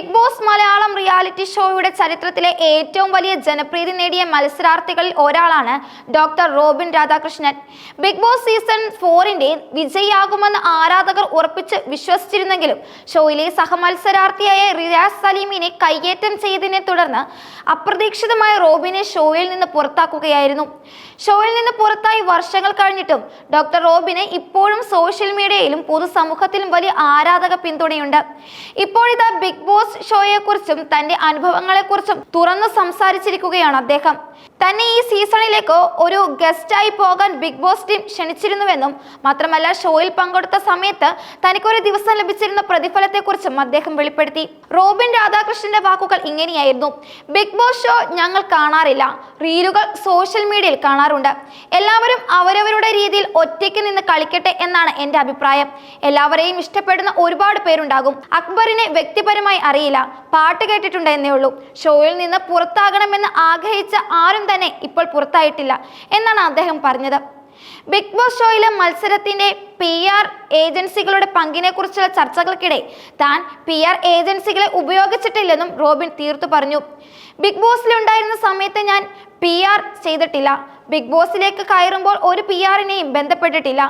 Big boss Malayalam reality ഷോയുടെ ചരിത്രത്തിലെ ഏറ്റവും വലിയ ജനപ്രീതി നേടിയ മത്സരാർത്ഥികളിൽ ഒരാളാണ് doctor Robin Radhakrishnan. Bigg Boss season ഫോറിന്റെ വിജയിയാകുമെന്ന് ആരാധകർ ഉറപ്പിച്ച് വിശ്വസിച്ചിരുന്നെങ്കിലും ഷോയിലെ സഹമത്സരാർത്ഥിയായ റിയാസ് സലീമിനെ കയ്യേറ്റം ചെയ്തതിനെ തുടർന്ന് അപ്രതീക്ഷിതമായ റോബിനെ ഷോയിൽ നിന്ന് പുറത്താക്കുകയായിരുന്നു. ഷോയിൽ നിന്ന് പുറത്തായി വർഷങ്ങൾ കഴിഞ്ഞിട്ടും ഡോക്ടർ റോബിന് ഇപ്പോഴും സോഷ്യൽ മീഡിയയിലും പൊതുസമൂഹത്തിലും വലിയ ആരാധക പിന്തുണയുണ്ട്. ഇപ്പോഴിതാ ബിഗ് ബോസ് ഷോയെക്കുറിച്ചും തന്റെ അനുഭവങ്ങളെക്കുറിച്ചും തുറന്നു സംസാരിച്ചിരിക്കുകയാണ് അദ്ദേഹം. തന്നെ ഈ സീസണിലേക്ക് ഒരു ഗസ്റ്റായി പോകാൻ ബിഗ് ബോസ് ടീം ക്ഷണിച്ചിരുന്നുവെന്നും മാത്രമല്ല ഷോയിൽ പങ്കെടുത്ത സമയത്ത് തനിക്കൊരു ദിവസം ലഭിച്ചിരുന്ന പ്രതിഫലത്തെക്കുറിച്ചും അദ്ദേഹം വെളിപ്പെടുത്തി. റോബിൻ രാധാകൃഷ്ണന്റെ വാക്കുകൾ ഇങ്ങനെയായിരുന്നു. ബിഗ് ബോസ് ഷോ ഞങ്ങൾ കാണാറില്ല. റീലുകൾ സോഷ്യൽ മീഡിയയിൽ കാണാറുണ്ട്. എല്ലാവരും അവരവരുടെ രീതിയിൽ ഒറ്റയ്ക്ക് നിന്ന് കളിക്കട്ടെ എന്നാണ് എന്റെ അഭിപ്രായം. എല്ലാവരെയും ഇഷ്ടപ്പെടുന്ന ഒരുപാട് പേരുണ്ടാകും. അക്ബറിനെ വ്യക്തിപരമായി അറിയില്ല. പാട്ട് കേട്ടിട്ടുണ്ട് എന്നേ ഉള്ളൂ. ഷോയിൽ നിന്ന് പുറത്താകണമെന്ന് ആഗ്രഹിച്ച ആരും തന്നെ ഇപ്പോൾ പുറത്തായിട്ടില്ല. എന്നാണ് അദ്ദേഹം പറഞ്ഞത്. ബിഗ് ബോസ് ഷോയിലെ മത്സരത്തിന്റെ പി ആർ ഏജൻസികളുടെ പങ്കിനെ കുറിച്ചുള്ള ചർച്ചകൾക്കിടെ താൻ പി ആർ ഏജൻസികളെ ഉപയോഗിച്ചിട്ടില്ലെന്നും റോബിൻ തീർത്തു പറഞ്ഞു. ബിഗ് ബോസിലുണ്ടായിരുന്ന സമയത്ത് ഞാൻ പി ആർ ചെയ്തിട്ടില്ല. ബിഗ് ബോസിലേക്ക് കയറുമ്പോൾ ഒരു പി ആറിനെയും ബന്ധപ്പെട്ടിട്ടില്ല.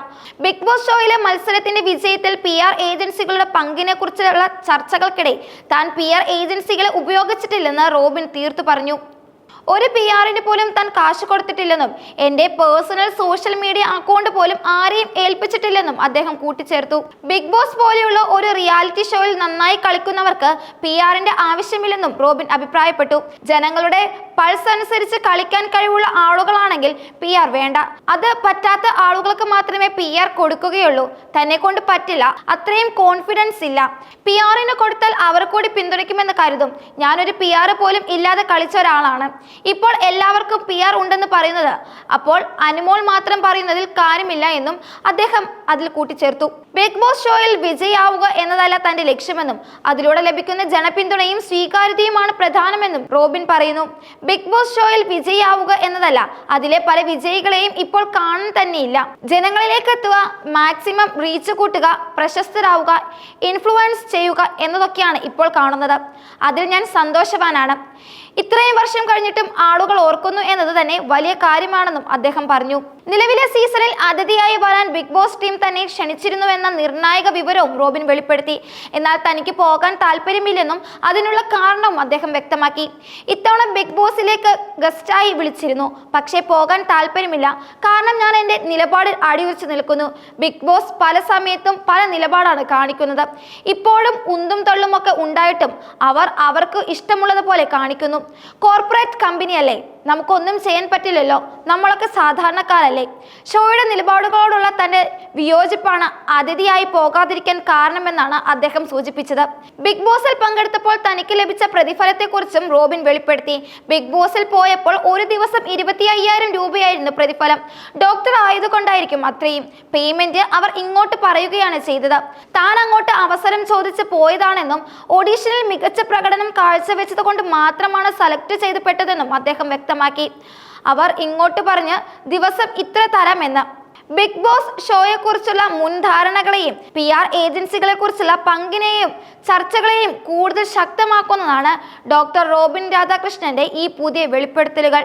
ബിഗ് ബോസ് ഷോയിലെ മത്സരത്തിന്റെ വിജയത്തിൽ പി ആർ ഏജൻസികളുടെ പങ്കിനെ കുറിച്ചുള്ള ചർച്ചകൾക്കിടെ താൻ പി ആർ ഏജൻസികളെ ഉപയോഗിച്ചിട്ടില്ലെന്ന് റോബിൻ തീർത്തു പറഞ്ഞു. ഒരു പി ആറിന് പോലും താൻ കാശ് കൊടുത്തിട്ടില്ലെന്നും എന്റെ പേഴ്സണൽ സോഷ്യൽ മീഡിയ അക്കൗണ്ട് പോലും ആരെയും ഏൽപ്പിച്ചിട്ടില്ലെന്നും അദ്ദേഹം കൂട്ടിച്ചേർത്തു. ബിഗ് ബോസ് പോലെയുള്ള ഒരു റിയാലിറ്റി ഷോയിൽ നന്നായി കളിക്കുന്നവർക്ക് പി ആറിന്റെ ആവശ്യമില്ലെന്നും റോബിൻ അഭിപ്രായപ്പെട്ടു. ജനങ്ങളുടെ പൾസ് അനുസരിച്ച് കളിക്കാൻ കഴിവുള്ള ആളുകളാണെങ്കിൽ പി ആർ വേണ്ട. അത് പറ്റാത്ത ആളുകൾക്ക് മാത്രമേ പി ആർ കൊടുക്കുകയുള്ളൂ. തന്നെ കൊണ്ട് പറ്റില്ല. അത്രയും കോൺഫിഡൻസ് ഇല്ല. പി ആറിന് കൊടുത്താൽ അവർ കൂടി പിന്തുണയ്ക്കുമെന്ന് കരുതും. ഞാനൊരു പി ആർ പോലും ഇല്ലാതെ കളിച്ച ഒരാളാണ്. ഇപ്പോൾ എല്ലാവർക്കും പി ആർ ഉണ്ടെന്ന് പറയുന്നത്. അപ്പോൾ അനുമോൾ മാത്രം പറയുന്നതിൽ കാര്യമില്ല എന്നും അദ്ദേഹം അതിൽ കൂട്ടിച്ചേർത്തു. ബിഗ് ബോസ് ഷോയിൽ വിജയാവുക എന്നതല്ല തന്റെ ലക്ഷ്യമെന്നും അതിലൂടെ ലഭിക്കുന്ന ജനപിന്തുണയും സ്വീകാര്യതയുമാണ് പ്രധാനമെന്നും റോബിൻ പറയുന്നു. ബിഗ് ബോസ് ഷോയിൽ വിജയാവുക എന്നതല്ല അതിലെ പല വിജയികളെയും ഇപ്പോൾ കാണാൻ തന്നെയില്ല. ജനങ്ങളിലേക്ക് എത്തുക മാക്സിമം റീച്ച് കൂട്ടുക പ്രശസ്തരാവുക ഇൻഫ്ലുവൻസ് ചെയ്യുക എന്നതൊക്കെയാണ് ഇപ്പോൾ കാണുന്നത്. അതിൽ ഞാൻ സന്തോഷവാനാണ്. ഇത്രയും വർഷം കഴിഞ്ഞിട്ടും ആളുകൾ ഓർക്കുന്നു എന്നത് തന്നെ വലിയ കാര്യമാണെന്നും അദ്ദേഹം പറഞ്ഞു. നിലവിലെ സീസണിൽ അതിഥിയായി വരാൻ ബിഗ് ബോസ് ടീം തന്നെ ക്ഷണിച്ചിരുന്നുവെന്ന നിർണായക വിവരവും റോബിൻ വെളിപ്പെടുത്തി. എന്നാൽ തനിക്ക് പോകാൻ താല്പര്യമില്ലെന്നും അതിനുള്ള കാരണവും അദ്ദേഹം വ്യക്തമാക്കി. ഇത്തവണ ബിഗ് ബോസിലേക്ക് ഗസ്റ്റായി വിളിച്ചിരുന്നു. പക്ഷേ പോകാൻ താല്പര്യമില്ല. കാരണം ഞാൻ എന്റെ നിലപാടിൽ അടിയുറച്ചു നിൽക്കുന്നു. ബിഗ് ബോസ് പല സമയത്തും പല നിലപാടാണ് കാണിക്കുന്നത്. ഇപ്പോഴും ഉന്തും തള്ളുമൊക്കെ ഉണ്ടായിട്ടും അവർ അവർക്ക് ഇഷ്ടമുള്ളതുപോലെ കാണിക്കുന്നു. കോർപ്പറേറ്റ് കമ്പനിയല്ലേ നമുക്കൊന്നും ചെയ്യാൻ പറ്റില്ലല്ലോ. നമ്മളൊക്കെ സാധാരണക്കാരല്ലേ. ഷോയുടെ നിലപാടുകളോടുള്ള തന്റെ വിയോജിപ്പാണ് അതിഥിയായി പോകാതിരിക്കാൻ കാരണമെന്നാണ് അദ്ദേഹം സൂചിപ്പിച്ചത്. ബിഗ് ബോസിൽ പങ്കെടുത്തപ്പോൾ തനിക്ക് ലഭിച്ച പ്രതിഫലത്തെക്കുറിച്ചും റോബിൻ വെളിപ്പെടുത്തി. ബിഗ് ബോസിൽ പോയപ്പോൾ ഒരു ദിവസം ഇരുപത്തി അയ്യായിരം രൂപയായിരുന്നു പ്രതിഫലം. ഡോക്ടർ ആയതുകൊണ്ടായിരിക്കും അത്രയും. പേയ്മെന്റ് അവർ ഇങ്ങോട്ട് പറയുകയാണ് ചെയ്തത്. താൻ അങ്ങോട്ട് അവസരം ചോദിച്ച് പോയതാണെന്നും ഓഡീഷനിൽ മികച്ച പ്രകടനം കാഴ്ചവെച്ചത് കൊണ്ട് മാത്രമാണ് സെലക്ട് ചെയ്തപ്പെട്ടതെന്നും അദ്ദേഹം വ്യക്തമാക്കി. അവർ ഇങ്ങോട്ട് പറഞ്ഞ് ദിവസം ഇത്ര തരാമെന്ന്. ബിഗ് ബോസ് ഷോയെക്കുറിച്ചുള്ള മുൻധാരണകളെയും പി ആർ ഏജൻസികളെ കുറിച്ചുള്ള പങ്കിനെയും ചർച്ചകളെയും കൂടുതൽ ശക്തമാക്കുന്നതാണ് ഡോക്ടർ റോബിൻ രാധാകൃഷ്ണന്റെ ഈ പുതിയ വെളിപ്പെടുത്തലുകൾ.